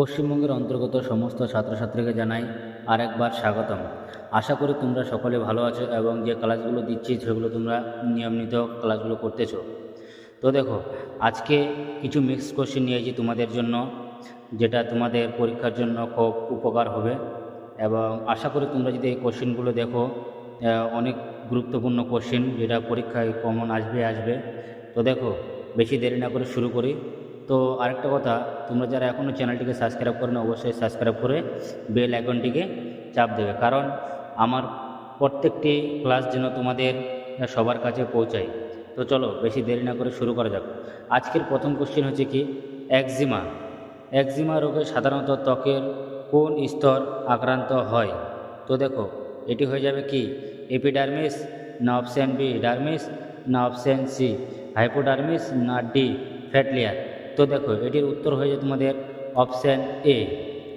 পশ্চিমবঙ্গের অন্তর্গত সমস্ত ছাত্রছাত্রীকে জানাই আরেকবার স্বাগতম। আশা করি তোমরা সকলে ভালো আছো এবং যে ক্লাসগুলো দিচ্ছি সেগুলো তোমরা নিয়মিত ক্লাসগুলো করতেছো। তো দেখো, আজকে কিছু মিক্স কোশ্চেন নিয়েছি তোমাদের জন্য, যেটা তোমাদের পরীক্ষার জন্য খুব উপকার হবে এবং আশা করি তোমরা যদি এই কোশ্চেনগুলো দেখো অনেক গুরুত্বপূর্ণ কোশ্চেন যেটা পরীক্ষায় কমন আসবে আসবে। তো দেখো, বেশি দেরি না করে শুরু করি। তো আরেকটা কথা, তোমরা যারা এখনও চ্যানেলটিকে সাবস্ক্রাইব করে না, অবশ্যই সাবস্ক্রাইব করে বেল আইকনটিকে চাপ দেবে। কারণ আমার প্রত্যেকটি ক্লাস যেন তোমাদের সবার কাছে পৌঁছায়। তো চলো, বেশি দেরি না করে শুরু করা যাক। আজকের প্রথম কোশ্চেন হচ্ছে কি? একজিমা একজিমা রোগে সাধারণত ত্বকের কোন স্তর আক্রান্ত হয়? তো দেখো, এটি হয়ে যাবে কি? এপিডার্মিস না অপশান বি ডার্মিস না অপশান সি হাইপোডার্মিস না ডি ফ্যাট লেয়ার তো দেখো, এটির উত্তর হয়ে যাবে তোমাদের অপশান এ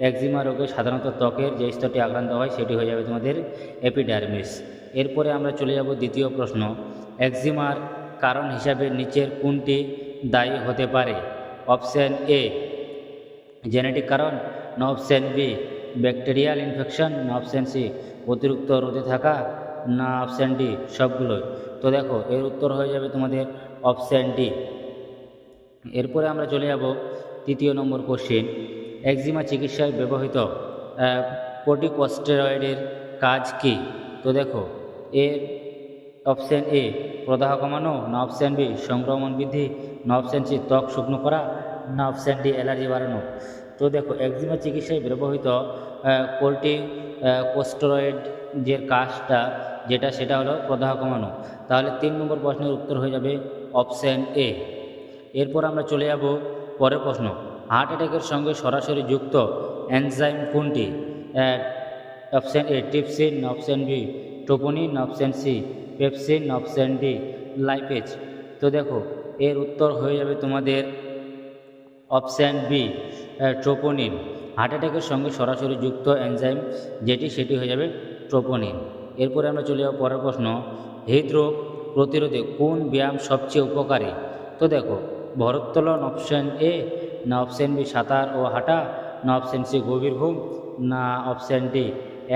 একজিমা রোগে সাধারণত ত্বকের যে স্তরটি আক্রান্ত হয়, সেটি হয়ে যাবে তোমাদের এপিডার্মিস এরপরে আমরা চলে যাব দ্বিতীয় প্রশ্ন। একজিমার কারণ হিসাবে নিচের কোনটি দায়ী হতে পারে? অপশান এ জেনেটিক কারণ, না অপশান বি ব্যাকটেরিয়াল ইনফেকশন না অপশান সি অতিরিক্ত রোদে থাকা, না অপশান ডি সবগুলোই। তো দেখো, এর উত্তর হয়ে যাবে তোমাদের অপশান ডি এরপরে আমরা চলে যাব তৃতীয় নম্বর কোশ্চেন একজিমা চিকিৎসায় ব্যবহৃত কোর্টিকোস্টেরয়েডের কাজ কি? তো দেখো এর অপশান এ প্রদাহ কমানো, না অপশান বি সংক্রমণ বৃদ্ধি, না অপশান সি ত্বক শুকনো করা, না অপশান ডি অ্যালার্জি বাড়ানো। তো দেখো একজিমা চিকিৎসায় ব্যবহৃত কোর্টি কোস্টেরয়েড যে কাজটা, যেটা সেটা হলো প্রদাহ কমানো। তাহলে তিন নম্বর প্রশ্নের উত্তর হয়ে যাবে অপশান এ এরপর আমরা চলে যাব পরের প্রশ্ন। হার্ট অ্যাটাকের সঙ্গে সরাসরি যুক্ত এনজাইম কোনটি? Option A trypsin option B troponin option C pepsin option D lipase তো দেখো, এর উত্তর হয়ে যাবে তোমাদের অপশান বি ট্রোপোনিন হার্ট অ্যাটাকের সঙ্গে সরাসরি যুক্ত এনজাইম যেটি সেটি হয়ে যাবে ট্রোপোনিন এরপরে আমরা চলে যাব পরের প্রশ্ন। হৃদরোগ প্রতিরোধে কোন ব্যায়াম সবচেয়ে উপকারী? তো দেখো ভরোত্তোলন অপশন এ, না অপশান বি সাঁতার ও হাঁটা, না অপশান সি গভীর ঘুম, না অপশান ডি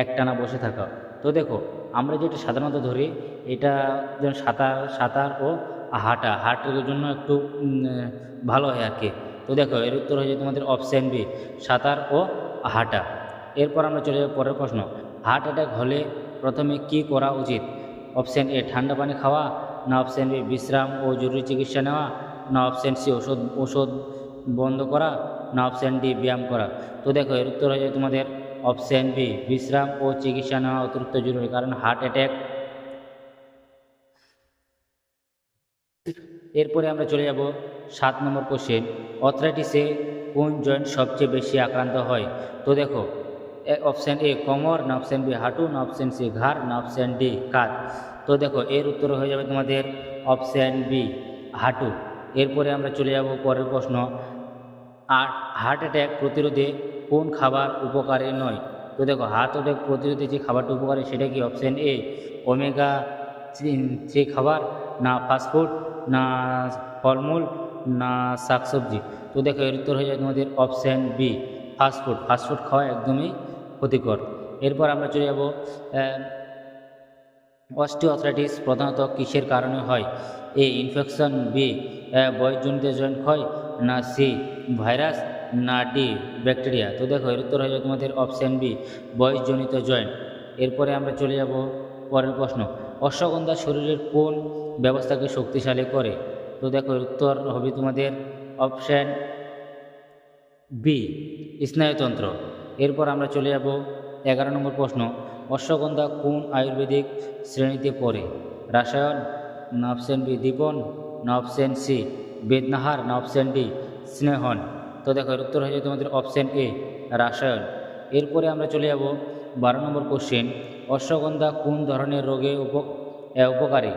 একটানা বসে থাকা। তো দেখো, আমরা যেটা সাধারণত ধরি, এটা যেমন সাঁতার সাঁতার ও হাঁটা হার্টের জন্য একটু ভালো হয় আর কি। তো দেখো, এর উত্তর হয়ে তোমাদের অপশান বি, সাঁতার ও হাঁটা। এরপর আমরা চলে যাব পরের প্রশ্ন, হার্ট অ্যাটাক হলে প্রথমে কি করা উচিত? অপশান এ ঠান্ডা পানি খাওয়া, না অপশান বি বিশ্রাম ও জরুরি চিকিৎসা নেওয়া না অপশান সি ওষুধ ওষুধ বন্ধ করা, না অপশান ডি ব্যায়াম করা। তো দেখো, এর উত্তর হয়ে যায় তোমাদের অপশান বি, বিশ্রাম ও চিকিৎসা নেওয়া অতিরিক্ত জরুরি, কারণ হার্ট অ্যাটাক। এরপরে আমরা চলে যাব সাত নম্বর কোশ্চেন অথরাইটিসে কোন জয়েন্ট সবচেয়ে বেশি আক্রান্ত হয়? তো দেখো অপশান এ কোমর, না অপশান বি হাঁটু, না অপশান সি ঘাড়, না অপশান ডি কাঁধ। তো দেখো, এর উত্তর হয়ে যাবে তোমাদের অপশান বি হাঁটু। এরপরে আমরা চলে যাব পরের প্রশ্ন। আর হার্ট অ্যাটাক প্রতিরোধে কোন খাবার উপকারী নয়? তো দেখো হার্ট অ্যাটাক প্রতিরোধে যে খাবারটা উপকারী সেটা কি অপশান এ ওমেগা থ্রি খাবার, না ফাস্টফুড না ফলমূল, না শাকসবজি। তো দেখো, এর উত্তর হয়ে যায় তোমাদের অপশান বি ফাস্টফুড ফাস্টফুড খাওয়া একদমই ক্ষতিকর। এরপর আমরা চলে যাব অস্টিওআর্থ্রাইটিস প্রধানত কিসের কারণে হয়? এ, ইনফেকশন, বি বয়সজনিত জয়েন্ট ক্ষয়, না, সি, ভাইরাস, না, ডি, ব্যাকটেরিয়া। তো দেখো, এর উত্তর হয়ে তোমাদের অপশান বি বয়সজনিত জয়েন্ট। এরপরে আমরা চলে যাব পরের প্রশ্ন। অশ্বগন্ধা শরীরের কোন ব্যবস্থাকে শক্তিশালী করে? তো দেখো, এর উত্তর হবে তোমাদের অপশান বি, স্নায়ুতন্ত্র। এরপর আমরা চলে যাব এগারো নম্বর প্রশ্ন। অশ্বগন্ধা কোন আয়ুর্বেদিক শ্রেণীতে পড়ে। রাসায়ন না অপশান বি দীপন না অপশান সি বেদনাহার না অপশান ডি স্নেহন। তো দেখো উত্তর হয়ে যাবে তোমাদের অপশান এ, রাসায়ন। এরপরে আমরা চলে যাব বারো নম্বর কোশ্চেন অশ্বগন্ধা কোন ধরনের রোগে উপ উপকারী?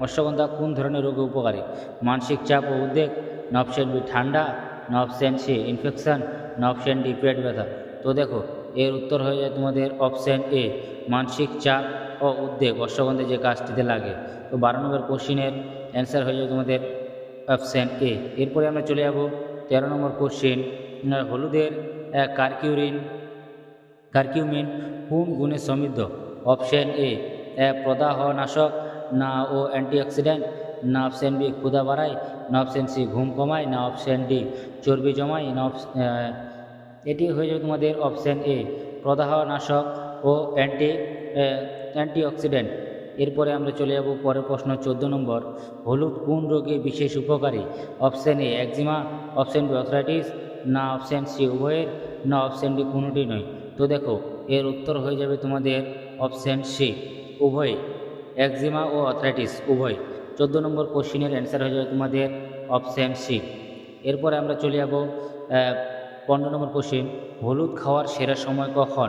অশ্বগন্ধা কোন ধরনের রোগে উপকারী? মানসিক চাপ ও উদ্বেগ না অপশান বি ঠান্ডা না অপশান সি ইনফেকশন না অপশান ডি পেট ব্যথা। তো দেখো এর উত্তর হয়ে যায় তোমাদের অপশান এ মানসিক চাপ ও উদ্বেগ, অশ্বগন্ধে যে কাজটিতে লাগে। তো বারো নম্বর কোশ্চিনের অ্যান্সার হয়ে যাবে তোমাদের অপশান এ এরপরে আমরা চলে যাব তেরো নম্বর কোশ্চেন হলুদের কার্কিউরিন, কার্কিউমিন কোন গুণে সমৃদ্ধ? অপশন এ প্রদাহনাশক, না, ও অ্যান্টিঅক্সিডেন্ট না অপশন বি ক্ষুদা বাড়ায়, না অপশন সি ঘুম কমায়, না অপশন ডি চর্বি জমায়, না এটি হয়ে যাবে তোমাদের অপশান এ প্রদাহনাশক ও অ্যান্টি অ্যান্টিঅক্সিডেন্ট এরপরে আমরা চলে যাব পরের প্রশ্ন চোদ্দ নম্বর, হলুদ কোন রোগে বিশেষ উপকারী? Option A eczema option B arthritis না অপশন সি উভয়ের, না অপশন ডি কোনোটি নয়। তো দেখো, এর উত্তর হয়ে যাবে তোমাদের অপশন সি উভয় একজিমা ও অথরাইটিস উভয়। চোদ্দ নম্বর কোশ্চিনের অ্যান্সার হয়ে যাবে তোমাদের অপশন সি এরপরে আমরা চলে যাব পনেরো নম্বর কোশ্চিন হলুদ খাওয়ার সেরা সময় কখন?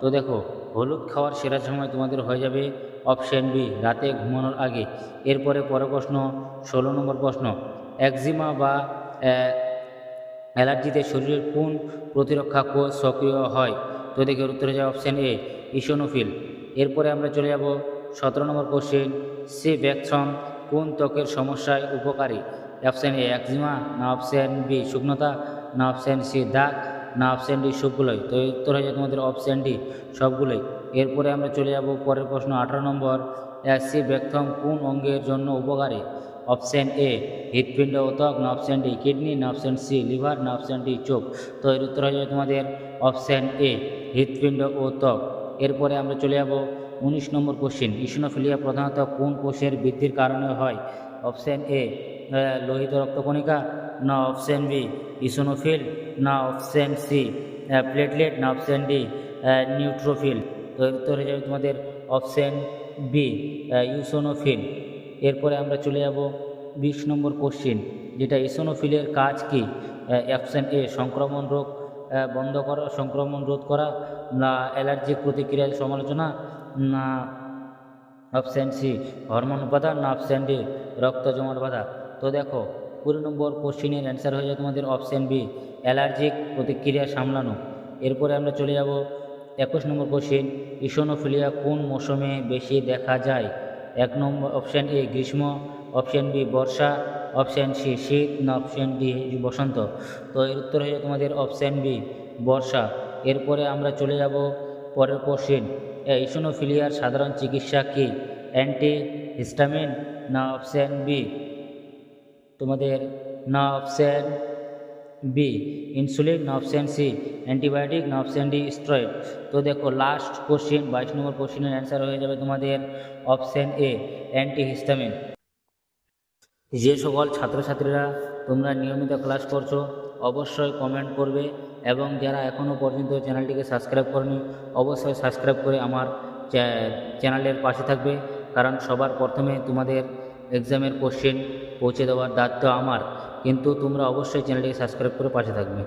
তো দেখো, হলুদ খাওয়ার সেরা সময় তোমাদের হয়ে যাবে অপশন বি রাতে ঘুমানোর আগে। এরপরে পরের প্রশ্ন, ষোলো নম্বর প্রশ্ন একজিমা বা অ্যালার্জিতে শরীরের কোন প্রতিরক্ষা কোষ সক্রিয় হয়? তো দেখে উত্তর হয়ে যাবে অপশান এ ইসোনোফিল এরপরে আমরা চলে যাব সতেরো নম্বর কোশ্চেন সে ভ্যাকসন কোন ত্বকের সমস্যায় উপকারী? অপশান এ একজিমা না অপশান বি শুকনতা না অপশান সি দাগ না অপশান ডি সবগুলোই। তো উত্তর হয়ে যাবে তোমাদের অপশান ডি সবগুলোই। এরপরে আমরা চলে যাব পরের প্রশ্ন, আঠারো নম্বর। সি ভ্যাকথম কোন অঙ্গের জন্য উপকারী? অপশান এ হৃৎপিণ্ড ও ত্বক না অপশান ডি কিডনি না অপশান সি লিভার না অপশান ডি চোখ। তো এর উত্তর হয়ে যাবে তোমাদের অপশান এ হৃৎপিণ্ড ও ত্বক এরপরে আমরা চলে যাব উনিশ নম্বর কোশ্চেন ইসনোফিলিয়া প্রধানত কোন কোষের বৃদ্ধির কারণে হয়? অপশান এ লোহিত রক্তকণিকা, না অপশান বি, ইসোনোফিল, না অপশান সি প্লেটলেট না অপশান ডি নিউট্রোফিল তো উত্তর হয়ে যাবে তোমাদের অপশান বি ইউসোনোফিল। এরপরে আমরা চলে যাব বিশ নম্বর কোশ্চিন যেটা ইসোনোফিলের কাজ কি? অপশান এ, সংক্রমণ রোগ বন্ধ করা, সংক্রমণ রোধ করা, না অ্যালার্জিক প্রতিক্রিয়ার সমালোচনা, না অপশান সি, হরমোন উপাদান, না অপশান ডি, রক্ত জমাট বাঁধা। তো দেখো, কুড়ি নম্বর কোশ্চিনের অ্যান্সার হয়ে যায় তোমাদের অপশান বি, অ্যালার্জিক প্রতিক্রিয়া সামলানো। এরপরে আমরা চলে যাব একুশ নম্বর কোশ্চিন, ইসোনোফিলিয়া কোন মৌসুমে বেশি দেখা যায়? এক নম্বর অপশান এ, গ্রীষ্ম, অপশান বি, বর্ষা, অপশান সি, শীত, না অপশান ডি, বসন্ত। তো এর উত্তর হয়ে তোমাদের অপশান বি, বর্ষা। এরপরে আমরা চলে যাব পরের কোশ্চিন ইসোনোফিলিয়ার সাধারণ চিকিৎসা কি? অ্যান্টি হিস্টামিন না অপশান বি? তোমাদের না অপশান বি ইনসুলিন না অপশান সি অ্যান্টিবায়োটিক না অপশান ডি স্টেরয়েড তো দেখো লাস্ট কোশ্চেন বাইশ নম্বর কোশ্চেনের অ্যান্সার হয়ে যাবে তোমাদের অপশান এ অ্যান্টি হিস্টামিন যে সকল ছাত্রছাত্রীরা তোমরা নিয়মিত ক্লাস করছ, অবশ্যই কমেন্ট করবে এবং যারা এখনও পর্যন্ত চ্যানেলটিকে সাবস্ক্রাইব করেনি, অবশ্যই সাবস্ক্রাইব করে আমার চ্যানেলের পাশে থাকবে। কারণ সবার প্রথমে তোমাদের এক্সামের কোশ্চেন পৌঁছে দেওয়ার দায়িত্ব আমার। কিন্তু তোমরা অবশ্যই চ্যানেলটিকে সাবস্ক্রাইব করে পাশে থাকবে।